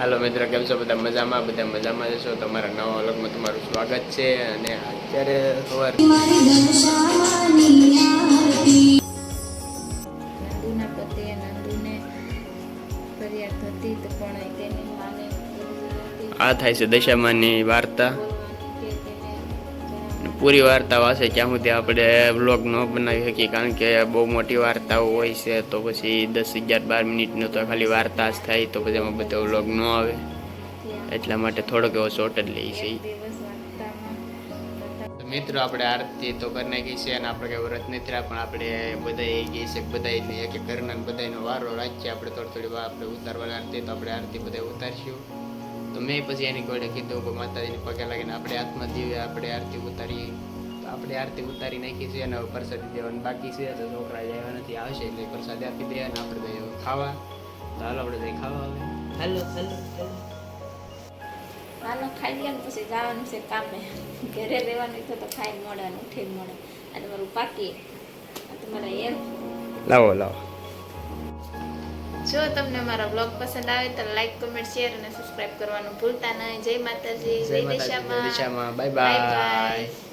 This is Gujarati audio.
મિત્રો કેમ છો? બધા મજામાં? બધા મજામાં જશો તમારા નવા અલગમાં તમારું સ્વાગત છે અને અત્યારે સવાર નંદુના પતિ નંદુને ફરિયાદ હતી તો પણ તેને માને આ થાય છે દશામાની વાર્તા. પૂરી વાર્તા હશે ત્યાં સુધી આપણે વ્લોગ ન બનાવી શકીએ. કારણ કે બહુ મોટી વાર્તાઓ હોય છે, તો પછી દસ અગિયાર બાર મિનિટનો તો ખાલી વાર્તા જ થાય, તો પછી એમાં બધો વ્લોગ ન આવે. એટલા માટે થોડોક એવો શોર્ટ જ લઈએ છીએ. મિત્રો, આપણે આરતી તો કરી નાખી છે અને આપણે કઈ વ્રત નથી પણ આપણે બધા એ ગઈ છે બધા એક એક ઘરના ને બધાનો વારો રાખીએ આપણે થોડી થોડી વાર આપણે ઉતારવાની આરતી તો આપણે આરતી બધા ઉતારશું. તો મેં પછી એની કોડે કીધું કે માતાજીને પગે લાગીને આપણે હાથમાં દીવે આપણે આરતી ઉતારી આપણે આરતી ઉતારી નાખી છે અને પ્રસાદી દેવાનું બાકી છે. તો છોકરા જવા નથી આવશે એટલે પ્રસાદ આપી દે અને આપણે ભાઈ ખાવા. તો હાલો આપણે જઈ ખાવા આવે હાલો હાલો હાલો. ખાઈ લે પછી જવાનું છે કામે. ઘરે રહેવાનું તો તો ખાઈ મળે ને ઉઠી મળે. અને મારું પાકી. આ તમારા એમ લાવો લાવો. જો તમને મારો બ્લોગ પસંદ આવે તો લાઈક કમેન્ટ શેર અને સબસ્ક્રાઇબ કરવાનું ભૂલતા નહીં જય માતાજી જય દિશામાં. બાય. બાય